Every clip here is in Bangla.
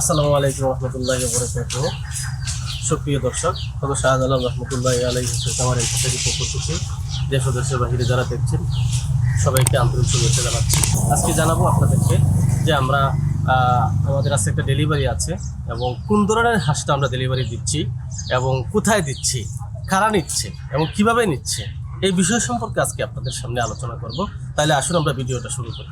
আসসালামু আলাইকুম রহমতুল্লাহ বরকাত সুপ্রিয় দর্শক তবে শাহজালাল রহমতুল্লাহ আলাই আমার এলফাসারি পক্ষ দেশ দেশের বাহিরে যারা দেখছেন, সবাইকে আন্তরিক শুভেচ্ছা জানাচ্ছি। আজকে জানাব আপনাদেরকে যে আমরা আমাদের আজকে একটা ডেলিভারি আছে এবং কোন ধরনের হাঁসটা আমরা ডেলিভারি দিচ্ছি এবং কোথায় দিচ্ছি, কারা নিচ্ছে এবং কীভাবে নিচ্ছে, এই বিষয় সম্পর্কে আজকে আপনাদের সামনে আলোচনা করব। তাহলে আসুন আমরা ভিডিওটা শুরু করি।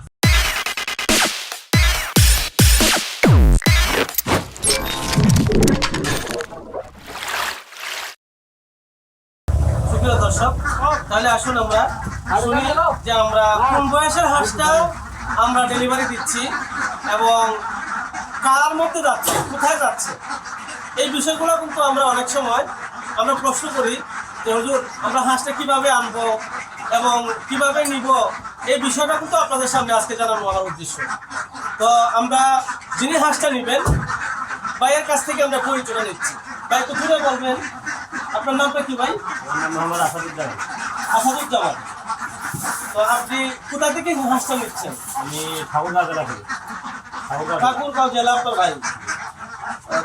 দর্শক, তাহলে আসুন আমরা শুনি যে আমরা কোন বয়সের হাঁসটা আমরা ডেলিভারি দিচ্ছি এবং কার মধ্যে যাচ্ছে, কোথায় যাচ্ছে? এই বিষয়গুলো কিন্তু আমরা অনেক সময় আমরা প্রশ্ন করি যে, হুজুর, আমরা হাঁসটা কীভাবে আনব এবং কীভাবে নিব? এই বিষয়টা কিন্তু আপনাদের সামনে আজকে জানানো আমার উদ্দেশ্য। তো আমরা যিনি হাঁসটা নেবেন, ভাইয়ের কাছ থেকে আমরা পরিচয় নিচ্ছি। ভাই তো দূরে বলবেন আপনার নামটা কি ভাই? মোহাম্মদ আসাদুজ্জামান। আসাদুজ্জামান। তো আপনি কোথা থেকে হাঁসটা নিচ্ছেন? আমি ঠাকুরগাঁও জেলা থেকে। ঠাকুরগাঁও। জেলা আপনার ভাই।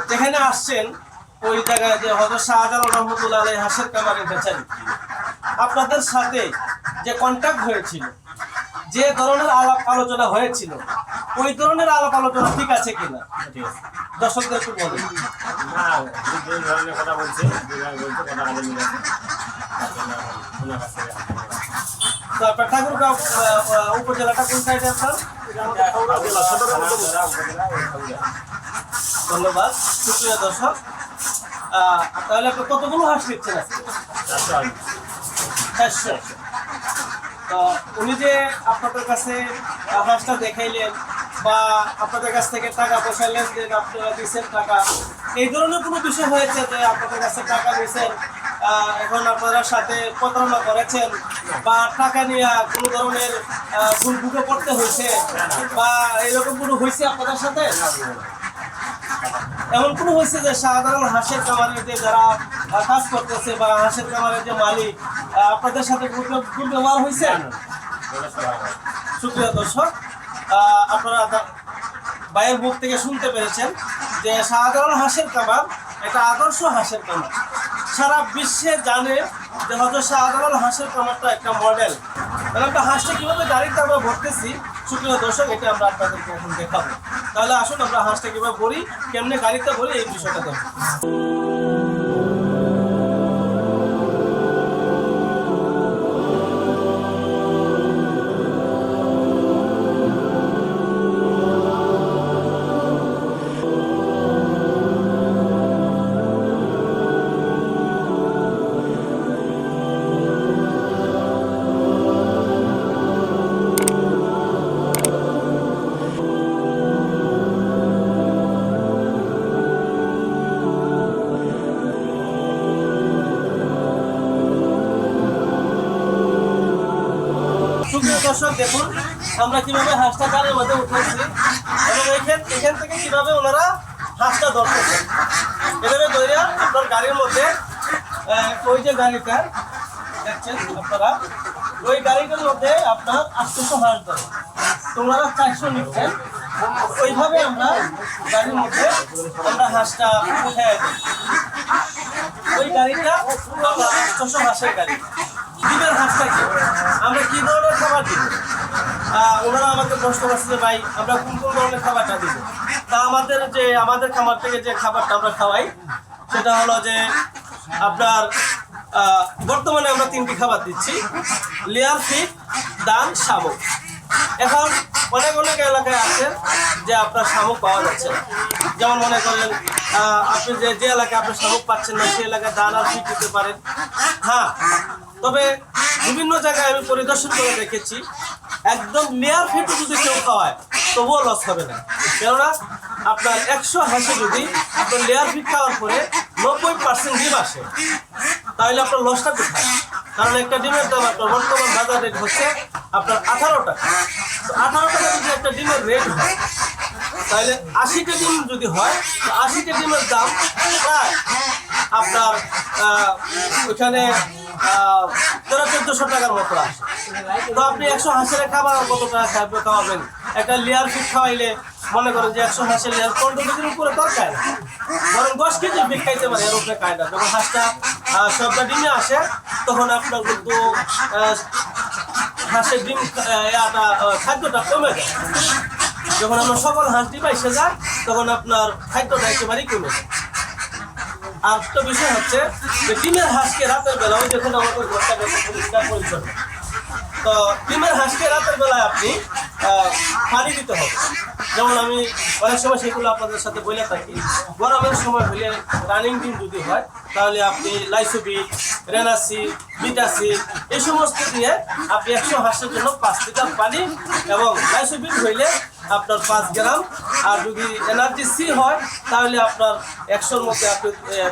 যেখানে আসছেন ওই জায়গায় যে হজরত শাহজালাল রহমতুল্লাহ আলাই হাঁসের কামারের বেচারি। আপনাদের সাথে যে কন্ট্যাক্ট হয়েছিল যে ধরনের আলাপ আলোচনা হয়েছিল ওই ধরনের আলাপ আলোচনা ঠিক আছে কিনা? দর্শকদের একটু বলুন। না যে যে ধরনের কথা বলছে যেভাবে বলছে কথা আহ, উপজেলাটা কোন সাইডে আপনার ধন্যবাদ। সুপ্রিয় দর্শক তাহলে আপনি কতগুলো হাঁস নিচ্ছেন আজকে? চারশো। তো উনি যে আপনাদের কাছে হাঁসটা দেখাইলেন বা আপনাদের কাছ থেকে টাকা পয়সা লেনদেন আপনারা দিচ্ছেন টাকা এই ধরনের কোনো বিষয় হয়েছে যে আপনাদের কাছে টাকা নিয়েছেন আহ, এখন আপনারা সাথে প্রতারণা করেছেন বা টাকা নিয়ে কোনো ধরনের ভুল ভুগে পড়তে হয়েছে বা এরকম কোনো হয়েছে আপনাদের সাথে এমন কোনো হয়েছে যে সাধারণ হাঁসের কামারের যে যারা কাজ করতেছে বা হাঁসের কামারের যে মালিক আপনাদের সাথে দুর্ব্য- দুর্ব্যবহার হয়েছে হয়। সুপ্রিয় দর্শক আপনারা ভাইয়ের মুখ থেকে শুনতে পেরেছেন যে সাধারণ হাঁসের কামার এটা আদর্শ হাঁসের কামার সারা বিশ্বে জানে যে হয়তো সাধারণ হাঁসের কামারটা একটা মডেল তাহলে একটা হাঁসটা কীভাবে গাড়িতে আমরা ভরতেছি? সুপ্রিয় দর্শক, এটা আমরা আপনাদেরকে এখন দেখাবো। তাহলে আসুন আমরা হাঁসটা কীভাবে ভরি, কেমনে গাড়িতে ভরি, এই বিষয়টা দেখো দেখুন, আমরা কীভাবে হাঁসটা গাড়ির মধ্যে উঠেছি এবং এখান এখান থেকে কীভাবে ওনারা হাঁসটা ধরতেছেন এভাবে ধরে আপনার গাড়ির মধ্যে ওই যে গাড়িটা, দেখছেন আপনারা? ওই গাড়িটার মধ্যে আপনার আটশোশো হাঁস ধরে। তো ওনারা চারশো নিচ্ছেন ওইভাবে আমরা গাড়ির মধ্যে আমরা হাঁসটা উঠে ওই গাড়িটা আমরা আটশোশো হাঁসের গাড়ি। ডিমের হাঁসটা কি? আমরা কি ধরনের খাবার দিব? ওনারা আমাকে প্রশ্ন করছে যে, ভাই, আমরা কোন কোন ধরনের খাবারটা দিব? তা আমাদের যে, আমাদের খামার থেকে যে খাবারটা আমরা খাওয়াই, সেটা হলো যে, আপনার বর্তমানে আমরা তিনটি খাবার দিচ্ছি। লেয়ার ফিট দান, শামুক। এখন অনেক অনেক এলাকায় আছে যে আপনার শামুক পাওয়া যাচ্ছে যেমন মনে করেন আপনি যে যে এলাকায় আপনি শামুক পাচ্ছেন না, সেই এলাকায় দান আর ফিট দিতে পারেন। হ্যাঁ তবে বিভিন্ন জায়গায় আমি পরিদর্শন করে দেখেছি। একদম লেয়ার ফিট যদি কেউ খাওয়ায়, তবুও লস হবে না। কেননা, আপনার একশো হাসি যদি আপনার লেয়ার ফিট খাওয়ার পরে নব্বই পার্সেন্ট ডিম আসে, তাহলে আপনার লসটা কোথায়? কারণ একটা ডিমের দাম আপনার বর্তমান বাজার রেট হচ্ছে আপনার আঠারো টাকা। তো আঠারো টাকা যদি একটা ডিমের রেট হয়, তাহলে আশিটা ডিম যদি হয়, তো আশিটা ডিমের দাম প্রায় আপনার ওইখানে তেরো চোদ্দশো টাকার আসে তো আপনি একশো হাঁসের খাবার কত টাকা খাবে খাওয়াবেন? একটা লেয়ার ফিট খাওয়াইলে মনে করেন যে একশো হাঁসের লেয়ার পনেরো কেজির উপরে দরকার। না বরং দশ কেজি বিট খাইতে পারে এর উপরে খায় না যখন হাঁসটা সবটা ডিমে আসে তখন আপনার কিন্তু হাঁসের ডিম আহ, খাদ্যটা কমে যায়। যখন আমরা সকল হাঁস ডিম এসে যায় তখন আপনার খাদ্যটা একেবারেই কমে যায়। আর একটা বিষয় হচ্ছে যে ডিমের হাঁসকে রাতের বেলা ওই দেখুন আমাদের ঘরটা কত পরিষ্কার পরিচ্ছন্ন। তো ডিমের হাঁসকে রাতের বেলায় আপনি পানি দিতে হবে। যেমন আমি অনেক সময় সেগুলো আপনাদের সাথে বলে থাকি। গরমের সময় হলে রানিং ডিম যদি হয়, তাহলে আপনি লাইসোবিট রেনাসি বিটাসি এই সমস্ত দিয়ে আপনি একশো হাঁসের জন্য পাঁচ লিটার পানি এবং লাইসোবিট হইলে আপনার পাঁচ গ্রাম আর যদি এনার্জি সি হয়, তাহলে আপনার একশোর মধ্যে আপনি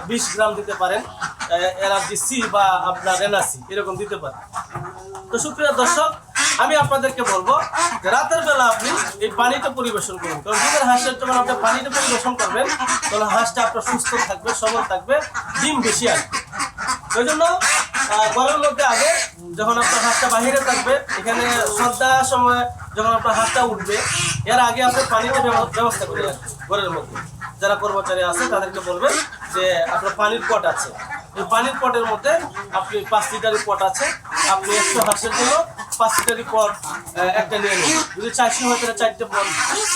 বিশ গ্রাম দিতে পারেন। এনার্জি সি বা আপনার এনার্জি এরকম দিতে পারেন। তো সুপ্রিয় দর্শক, আমি আপনাদেরকে বলব রাতের বেলা আপনি এই পানিটা পরিবেশন করুন। কারণ ডিমের হাঁসের যখন আপনি পানিটা পরিবেশন করবেন, তাহলে হাঁসটা আপনার সুস্থ থাকবে, সবল থাকবে, ডিম বেশি আসবে। ওই জন্য গরমের মধ্যে আগে যখন আপনার হাঁসটা বাহিরে থাকবে, এখানে সন্ধ্যার সময় যখন আপনার হাঁসটা উঠবে এর আগে আপনি পানিতে ব্যবস্থা করে ঘরের মধ্যে। যারা কর্মচারী আছে, তাদেরকে বলবেন যে আপনার পানির পট আছে। এই পানির পটের মধ্যে আপনি পাঁচ লিটারের পট আছে, আপনি একশো হাঁসের জন্য পাঁচ লিটারের পট একটা নিয়ে নিন যদি চারশো হয় তাহলে চারটে পট,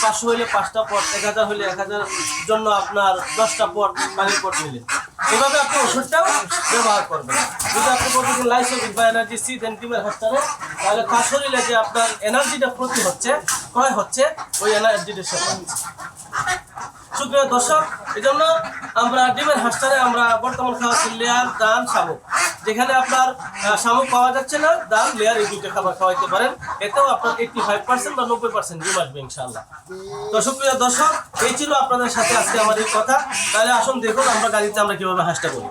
পাঁচশো হলে পাঁচটা পট, এক হাজার হলে এক হাজার জন্য আপনার দশটা পট পানির পট নিলেন এভাবে আপনি ওষুধটাও ব্যবহার করবেন। যদি আপনি প্রতিদিন লাইসোবিক বা এনার্জি সি দেন হাসপাতালে তাহলে তার শরীরে যে আপনার এনার্জিটা ক্ষতি হচ্ছে ক্ষয় হচ্ছে, ওই এনার্জিটা সে সুপ্রিয় দর্শক এই জন্য আমরা ডিমের হাঁসটারে আমরা বর্তমান খাওয়াচ্ছি লেয়ার দান শামুক। যেখানে আপনার শামুক পাওয়া যাচ্ছে না দান লেয়ার এই দুইটা খাবার খাওয়াইতে পারেন। এতেও আপনার এইটটি ফাইভ পার্সেন্ট বা নব্বই পার্সেন্ট ডিম আসবে ইনশাল্লাহ তো সুপ্রিয় দর্শক, এই ছিল আপনাদের সাথে আজকে আমার এই কথা। তাহলে আসুন, দেখুন আমরা গাড়িতে আমরা কীভাবে হাঁসটা করি।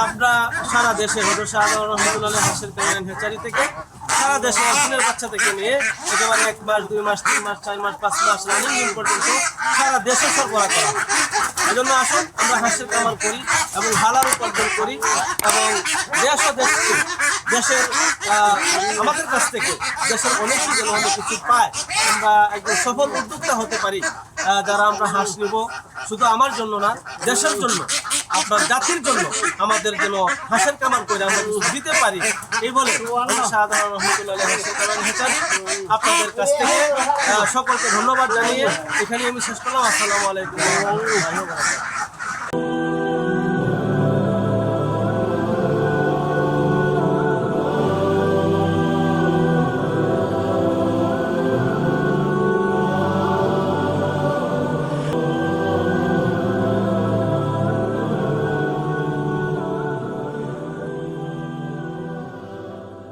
আমরা সারা দেশে সাধারণ রহমতুল্লাহ হাসিল পেমেন্ট হেচারি থেকে সারা দেশে দিনের বাচ্চা থেকে নিয়ে একেবারে এক মাস, দুই মাস, তিন মাস, চার মাস, পাঁচ মাস রানিং পর্যন্ত সারা দেশে সরবরাহ করা এই জন্য আসুন, আমরা হাঁসের কামার করি এবং হালাল উপার্জন করি এবং দেশ দেশকে, দেশের আমাদের কাছ থেকে দেশের অনেকেই যেন অনেক কিছু পায়। আমরা একজন সফল উদ্যোক্তা হতে পারি যারা আমরা হাঁস নিব। শুধু আমার জন্য না, দেশের জন্য। আপনার জাতির জন্য আমাদের যেন হাসের কামান করে আমরা দিতে পারি। এই বলে আপনাদের কাছ থেকে সকলকে ধন্যবাদ জানিয়ে এখানে আমি শেষ করলাম। আসসালামু আলাইকুম।